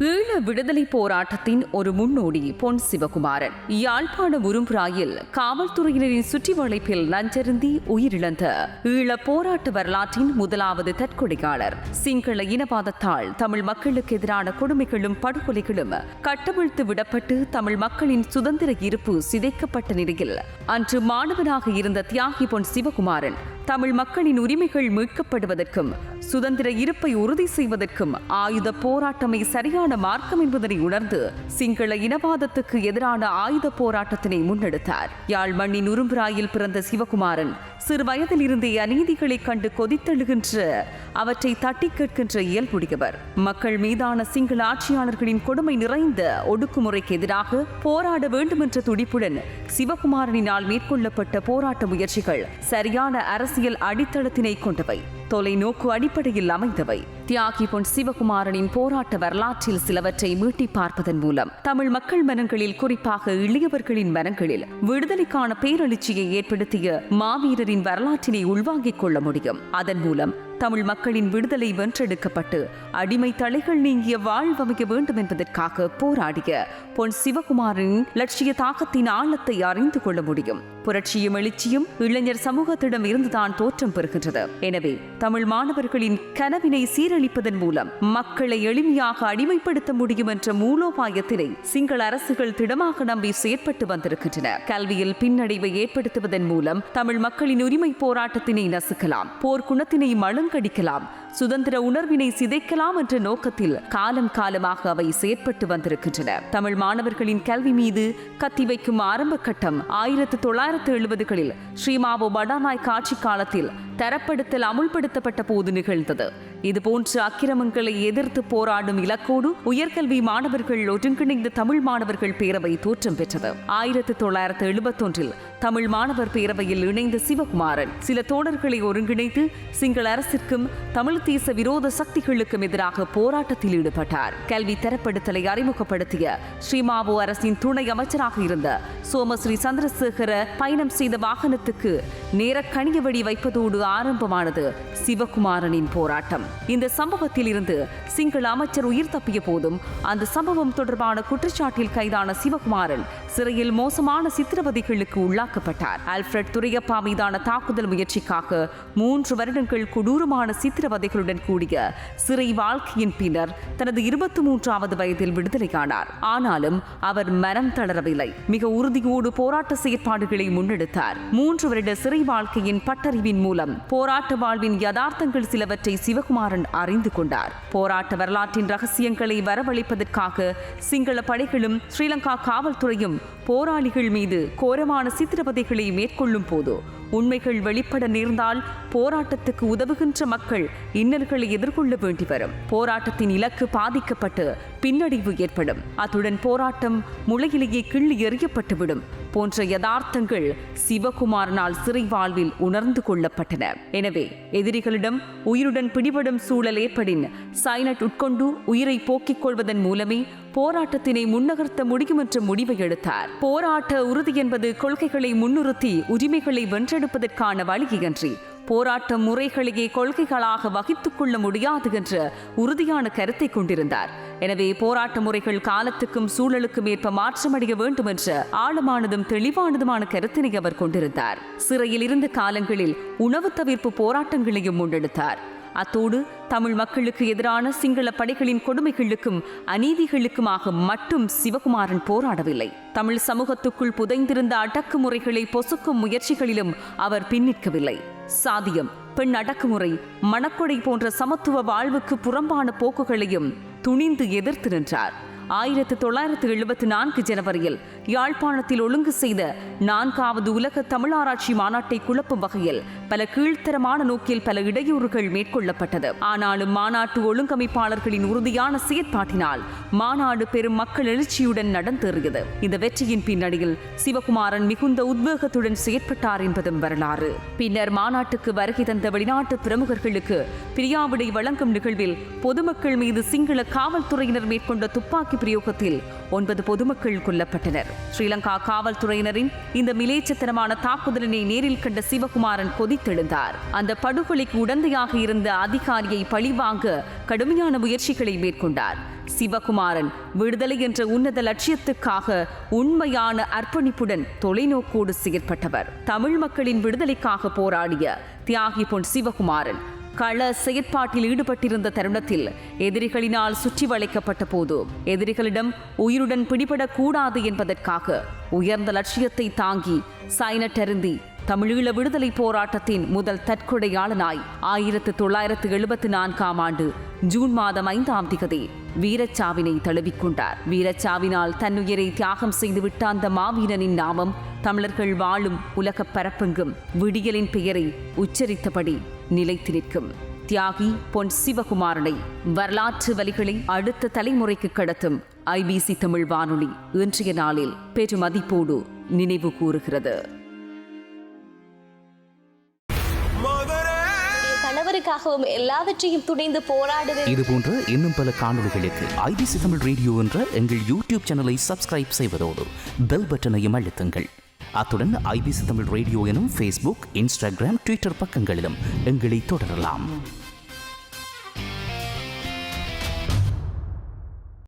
ஈழ விடுதலை போராட்டத்தின் ஒரு முன்னோடி பொன் சிவகுமாரன். யாழ்ப்பாண உரும்புராயில் காவல்துறையினரின் சுற்றி வளைப்பில் நஞ்சருந்தி உயிரிழந்த ஈழ போராட்ட வரலாற்றின் முதலாவது தற்கொலையாளர் சிங்கள இனவாதத்தால் தமிழ் மக்களுக்கு எதிரான கொடுமைகளும் படுகொலைகளும் கட்டவிழ்த்து விடப்பட்டு தமிழ் மக்களின் சுதந்திர இருப்பு சிதைக்கப்பட்ட நிலையில் அன்று மாணவனாக இருந்த தியாகி பொன் சிவகுமாரன் தமிழ் மக்களின் உரிமைகள் மீட்கப்படுவதற்கும் சுதந்திர இருப்பை உறுதி செய்வதற்கும் ஆயுத போராட்டமே சரியான மார்க்கம் என்பதனை உணர்ந்து சிங்கள இனவாதத்துக்கு எதிரான ஆயுத போராட்டத்தினை முன்னெடுத்தார். யாழ் மண்ணின் உரும்புராயில் பிறந்த சிவகுமாரன் சிறு வயதில் இருந்தே அநீதிகளைக் கண்டு கொதித்தெழுகின்ற அவற்றை தட்டி கேட்கின்ற இயல்புடையவர். மக்கள் மீதான சிங்கள ஆட்சியாளர்களின் கொடுமை நிறைந்த ஒடுக்குமுறைக்கு எதிராக போராட வேண்டும் என்ற துடிப்புடன் சிவகுமாரனினால் மேற்கொள்ளப்பட்ட போராட்ட முயற்சிகள் சரியான அரசு அரசியல் அடித்தளத்தினை கொண்டவை. தொலைநோக்கு அடிப்படையில் அமைந்தவை. தியாகி பொன் சிவகுமாரனின் போராட்ட வரலாற்றில் சிலவற்றை மீட்டி பார்ப்பதன் மூலம் தமிழ் மக்கள் மனங்களில் குறிப்பாக இளையவர்களின் மனங்களில் விடுதலைக்கான பேரெழுச்சியை ஏற்படுத்திய மாவீரரின் வரலாற்றினை உள்வாங்கிக் கொள்ள முடியும். அதன் மூலம் தமிழ் மக்களின் விடுதலை வென்றெடுக்கப்பட்டு அடிமை தலைகள் நீங்கிய வாழ்வமைக்க வேண்டும் என்பதற்காக போராடிய பொன் சிவகுமாரின் லட்சிய தாக்கத்தின் ஆழத்தை அறிந்து கொள்ள முடியும். புரட்சியும் எழுச்சியும் இளைஞர் சமூகத்திடம் இருந்துதான் தோற்றம் பெறுகின்றது. எனவே தமிழ் மாணவர்களின் கனவினை சீரழிப்பதன் மூலம் மக்களை எளிமையாக அடிமைப்படுத்த முடியும் என்ற மூலோபாயத்தினை சிங்கள அரசுகள் திடமாக நம்பி செயற்பட்டு வந்திருக்கின்றன. கல்வியில் பின்னடைவை ஏற்படுத்துவதன் மூலம் தமிழ் மக்களின் உரிமை போராட்டத்தினை நசுக்கலாம் போர்க்குணத்தினை மழுங்கடிக்கலாம் சுதந்திர உணர்வினை சிதைக்கலாம் என்ற நோக்கத்தில் காலம் காலமாக அவை செயற்பட்டு வந்திருக்கின்றன. தமிழ் மாணவர்களின் கல்வி மீது கத்தி வைக்கும் ஆரம்ப கட்டம் ஆயிரத்து தொள்ளாயிரத்து எழுபதுகளில் ஸ்ரீமாவோ படாநாய் காட்சி காலத்தில் தரப்படுத்தல் அமுல்படுத்தப்பட்ட போது நிகழ்ந்தது. இதுபோன்ற அக்கிரமங்களை எதிர்த்து போராடும் இலக்கோடு உயர்கல்வி மாணவர்கள் ஒருங்கிணைந்த தமிழ் மாணவர்கள் பேரவை தோற்றம் பெற்றது. ஆயிரத்து தொள்ளாயிரத்து எழுபத்தொன்றில் தமிழ் மாணவர் பேரவையில் இணைந்த சிவகுமாரன் சில தோழர்களை ஒருங்கிணைத்து சிங்கள அரசிற்கும் தமிழ் தேச விரோத சக்திகளுக்கும் எதிராக போராட்டத்தில் ஈடுபட்டார். கல்வி தரப்படுத்தலை அறிமுகப்படுத்திய ஸ்ரீமாவோ அரசின் துணை அமைச்சராக இருந்த சோமஸ்ரீ சந்திரசேகர பயணம் செய்த வாகனத்துக்கு நேர கணியவடி வைப்பதோடு ஆரம்பமானது சிவகுமாரனின் போராட்டம். இந்த சம்பவத்தில் இருந்து சிங்கள அமைச்சர் உயிர் தப்பிய போதும் அந்த சம்பவம் தொடர்பான குற்றச்சாட்டில் கைதான சிவகுமாரன் சிறையில் மோசமான சித்திரவதைகளுக்கு உள்ளாக்கப்பட்டார். அல்ஃபிரட் துரையப்பா மீதான தாக்குதல் முயற்சிக்காக மூன்று வருடங்கள் கொடூரமான சித்திரவதைகளுடன் கூடிய சிறை வாழ்க்கையின் பின்னர் தனது இருபத்தி மூன்றாவது வயதில் விடுதலையானார். ஆனாலும் அவர் மனம் தளரவில்லை. மிக உறுதியோடு போராட்ட செயற்பாடுகளை முன்னெடுத்தார். மூன்று வருட சிறை வாழ்க்கையின் பட்டறிவின் மூலம் போராட்ட வாழ்வின் யதார்த்தங்கள் சிலவற்றை சிவகுமாரன் அறிந்து கொண்டார். போராட்ட வரலாற்றின் ரகசியங்களை வரவழைப்பதற்காக சிங்கள படைகளும் ஸ்ரீலங்கா காவல்துறையும் போராளிகள் மீது கோரமான சித்திரவதைகளை மேற்கொள்ளும் போது உண்மைகள் வெளிப்பட நேர்ந்தால் போராட்டத்துக்கு உதவுகின்ற மக்கள் இன்னல்களை எதிர்கொள்ள வேண்டி வரும். போராட்டத்தின் இலக்கு பாதிக்கப்பட்டு பின்னடைவு ஏற்படும். அத்துடன் போராட்டம் முளையிலேயே கிள்ளி எறியப்பட்டுவிடும். போன்ற யதார்த்தங்கள் சிவகுமாரனால் சிறை வாழ்வில் உணர்ந்து கொள்ளப்பட்டன. எனவே எதிரிகளிடம் உயிருடன் பிடிபடும் சூழல் ஏற்படின் சைனட் உட்கொண்டு உயிரை போக்கிக் கொள்வதன் மூலமே போராட்டத்தினை முன்னகர்த்த முடியும் என்ற முடிவை எடுத்தார். போராட்ட உறுதி என்பது கொள்கைகளை முன்னிறுத்தி உரிமைகளை வென்றெடுப்பதற்கான வழியன்றி போராட்ட முறைகளையே கொள்கைகளாக வகித்துக் கொள்ள முடியாது என்ற உறுதியான கருத்தை கொண்டிருந்தார். எனவே போராட்ட முறைகள் காலத்துக்கும் சூழலுக்கும் ஏற்ப மாற்றமடைய வேண்டும் என்ற ஆழமானதும் தெளிவானதுமான கருத்தினை அவர் கொண்டிருந்தார். சிறையில் இருந்த காலங்களில் உணவு தவிர்ப்பு போராட்டங்களையும் முன்னெடுத்தார். அத்தோடு தமிழ் மக்களுக்கு எதிரான சிங்கள படைகளின் கொடுமைகளுக்கும் அநீதிகளுக்குமாக மட்டும் சிவகுமாரன் போராடவில்லை. தமிழ் சமூகத்துக்குள் புதைந்திருந்த அடக்குமுறைகளை பொசுக்கும் முயற்சிகளிலும் அவர் பின்னிற்கவில்லை. சாதியம் பெண் அடக்குமுறை மணக்கொடை போன்ற சமத்துவ வாழ்வுக்கு புறம்பான போக்குகளையும் துணிந்து எதிர்த்து நின்றார். ஆயிரத்து தொள்ளாயிரத்து எழுபத்தி நான்கு ஜனவரியில் யாழ்ப்பாணத்தில் ஒழுங்கு செய்த நான்காவது உலக தமிழாராய்ச்சி மாநாட்டை குழப்பும் வகையில் பல கீழ்த்தரமான நோக்கில் பல இடையூறுகள் மேற்கொள்ளப்பட்டது. ஆனாலும் மாநாட்டு ஒழுங்கமைப்பாளர்களின் உறுதியான செயற்பாட்டினால் மாநாடு பெரும் மக்கள் எழுச்சியுடன் நடந்தேறியது. இந்த வெற்றியின் பின்னணியில் சிவகுமாரன் மிகுந்த உத்வேகத்துடன் செயற்பட்டார் என்பதும் வரலாறு. பின்னர் மாநாட்டுக்கு வருகை தந்த வெளிநாட்டு பிரமுகர்களுக்கு பிரியாவிடை வழங்கும் நிகழ்வில் பொதுமக்கள் மீது சிங்கள காவல்துறையினர் மேற்கொண்ட துப்பாக்கி துப்பாக்கி பிரயோகத்தில் ஒன்பது பொதுமக்கள் கொல்லப்பட்டனர். ஸ்ரீலங்கா காவல்துறையினரின் இந்த மிலேச்சத்தனமான தாக்குதலினை நேரில் கண்ட சிவகுமாரன் கொதித்தெழுந்தார். அந்த படுகொலைக்கு உடந்தையாக இருந்த அதிகாரியை பழிவாங்க கடுமையான முயற்சிகளை மேற்கொண்டார். சிவகுமாரன் விடுதலை என்ற உன்னத லட்சியத்துக்காக உண்மையான அர்ப்பணிப்புடன் தொலைநோக்கோடு செயற்பட்டவர். தமிழ் மக்களின் விடுதலைக்காக போராடிய தியாகி பொன் சிவகுமாரன் கள செயற்பாட்டில் ஈடுபட்டிருந்த தருணத்தில் எதிரிகளினால் சுற்றி வளைக்கப்பட்ட போது எதிரிகளிடம் உயிருடன் பிடிபடக்கூடாது என்பதற்காக உயர்ந்த லட்சியத்தை தாங்கி சைனட்டருந்தி தமிழீழ விடுதலை போராட்டத்தின் முதல் தற்கொடையாளனாய் ஆயிரத்து தொள்ளாயிரத்து எழுபத்தி நான்காம் ஆண்டு ஜூன் மாதம் ஐந்தாம் திகதி வீரச்சாவினை தழுவிக்கொண்டார். வீரச்சாவினால் தன்னுயிரை தியாகம் செய்துவிட்ட அந்த மாவீரனின் நாமம் தமிழர்கள் வாழும் உலகப் பரப்பெங்கும் விடியலின் பெயரை உச்சரித்தபடி நிலைத்து நிற்கும். தியாகி பொன் சிவகுமாரனை வரலாற்று வழிகளை அடுத்த தலைமுறைக்கு கடத்தும் ஐபிசி தமிழ் வானொலி இன்றைய நாளில் பெருமதிப்போடு நினைவு கூறுகிறது. கணவருக்காகவும் எல்லாவற்றையும் துணிந்து போராடுவேன் இது போன்ற இன்னும் பல காணொளிகளுக்கு ஐபிசி தமிழ் ரேடியோ என்ற எங்கள் யூடியூப் சேனலை சப்ஸ்கிரைப் செய்வதோடு பெல் பட்டனையும் அழுத்துங்கள். அத்துடன் ஐபிசி தமிழ் ரேடியோ எனும் ஃபேஸ்புக் இன்ஸ்டாகிராம் ட்விட்டர் பக்கங்களிலும் எங்களை தொடரலாம்.